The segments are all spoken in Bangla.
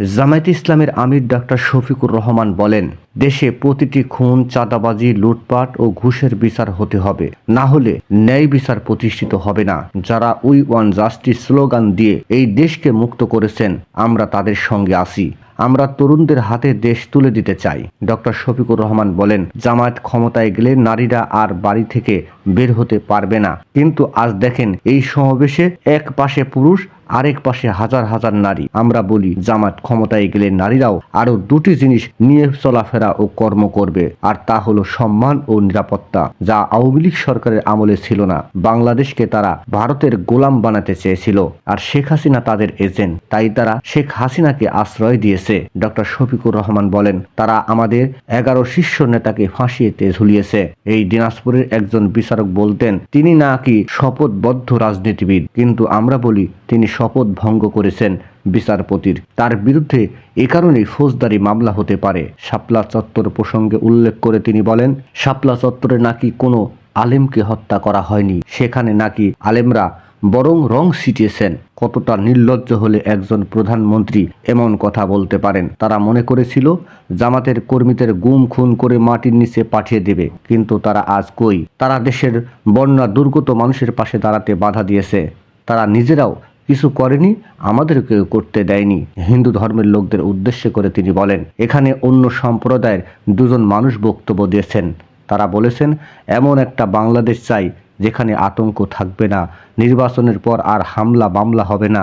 জামায়াত ইসলামের আমির ডাক্তার শফিকুর রহমান বলেন, দেশে প্রতিটি খুন, চাঁদাবাজি, লুটপাট ও ঘুষের বিচার হতে হবে। না হলে ন্যায় বিচার প্রতিষ্ঠিত হবে না। যারা উই ওয়ান জাস্টিস স্লোগান দিয়ে এই দেশকে মুক্ত করেছেন, আমরা তাদের সঙ্গে আসি আমরা তরুণদের হাতে দেশ তুলে দিতে চাই। ডক্টর শফিকুর রহমান বলেন, জামায়াত ক্ষমতায় গেলে নারীরা আর বাড়ি থেকে বের হতে পারবে না। কিন্তু আজ দেখেন, এই সমাবেশে এক পাশে পুরুষ আরেক পাশে হাজার হাজার নারী। আমরা বলি জামাত ক্ষমতায় গেলে নারীরাও আরও দুটি জিনিস নিয়ে চলাফেরা ও কর্ম করবে, আর তা হলো সম্মান ও নিরাপত্তা, যা আওয়ামী লীগ সরকারের আমলে ছিল না। বাংলাদেশকে তারা ভারতের গোলাম বানাতে চেয়েছিল, আর শেখ হাসিনা তাদের এজেন্ট। তাই তারা শেখ হাসিনাকে আশ্রয় দিয়েছে। ডক্টর শফিকুর রহমান বলেন, তারা আমাদের এগারো শীর্ষ নেতাকে ফাঁসিয়েতে ঝুলিয়েছে। এই দিনাজপুরের একজন বিচারক বলতেন, তিনি নাকি শপথবদ্ধ রাজনীতিবিদ। কিন্তু আমরা বলি, তিনি শপথ ভঙ্গ করেছেন বিচারপতির। তার বিরুদ্ধে এ কারণেই ফৌজদারি মামলা হতে পারে। শাপলা চত্বর প্রসঙ্গে উল্লেখ করে তিনি বলেন, শাপলা চত্বরে নাকি কোনো আলেমকে হত্যা করা হয়নি। সেখানে নাকি আলেমরা বরং রং ছিটিয়েছেন। কতটা নির্লজ্জ হলে একজন প্রধানমন্ত্রী এমন কথা বলতে পারেন। তারা মনে করেছিল, জামাতের কর্মীদের গুম খুন করে মাটির নিচে পাঠিয়ে দেবে। কিন্তু তারা আজ কই? তারা দেশের বন্যা দুর্গত মানুষের পাশে দাঁড়াতে বাধা দিয়েছে। তারা নিজেরাও কিছু করেনি, আমাদেরকে করতে দেয়নি। হিন্দু ধর্মের লোকদের উদ্দেশ্য করে তিনি বলেন, এখানে অন্য সম্প্রদায়ের দুজন মানুষ বক্তব্য দিয়েছেন। তারা বলেছেন, এমন একটা বাংলাদেশ চাই যেখানে আতঙ্ক থাকবে না, নির্বাচনের পর আর হামলা মামলা হবে না।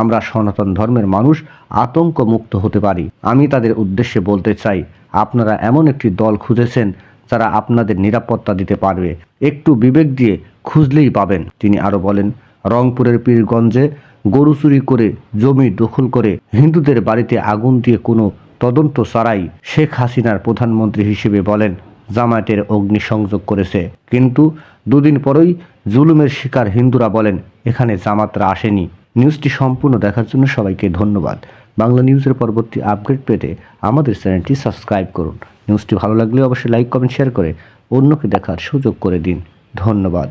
আমরা সনাতন ধর্মের মানুষ আতঙ্ক মুক্ত হতে পারি। আমি তাদের উদ্দেশ্যে বলতে চাই, আপনারা এমন একটি দল খুঁজেছেন যারা আপনাদের নিরাপত্তা দিতে পারবে। একটু বিবেক দিয়ে খুঁজলেই পাবেন। তিনি আরও বলেন রংপুরের পীরগঞ্জে গরু চুরি করে জমি দখল করে হিন্দুদের বাড়িতে আগুন দিয়ে কোনো তদন্ত ছাড়াই শেখ হাসিনার প্রধানমন্ত্রী হিসেবে বলেন, জামায়াতের অগ্নিসংযোগ করেছে। কিন্তু দুদিন পরই জুলুমের শিকার হিন্দুরা বলেন, এখানে জামাতরা আসেনি। নিউজটি সম্পূর্ণ দেখার জন্য সবাইকে ধন্যবাদ। বাংলা নিউজের পরবর্তী আপডেট পেতে আমাদের চ্যানেলটি সাবস্ক্রাইব করুন। নিউজটি ভালো লাগলে অবশ্যই লাইক, কমেন্ট, শেয়ার করে অন্যকে দেখার সুযোগ করে দিন। ধন্যবাদ।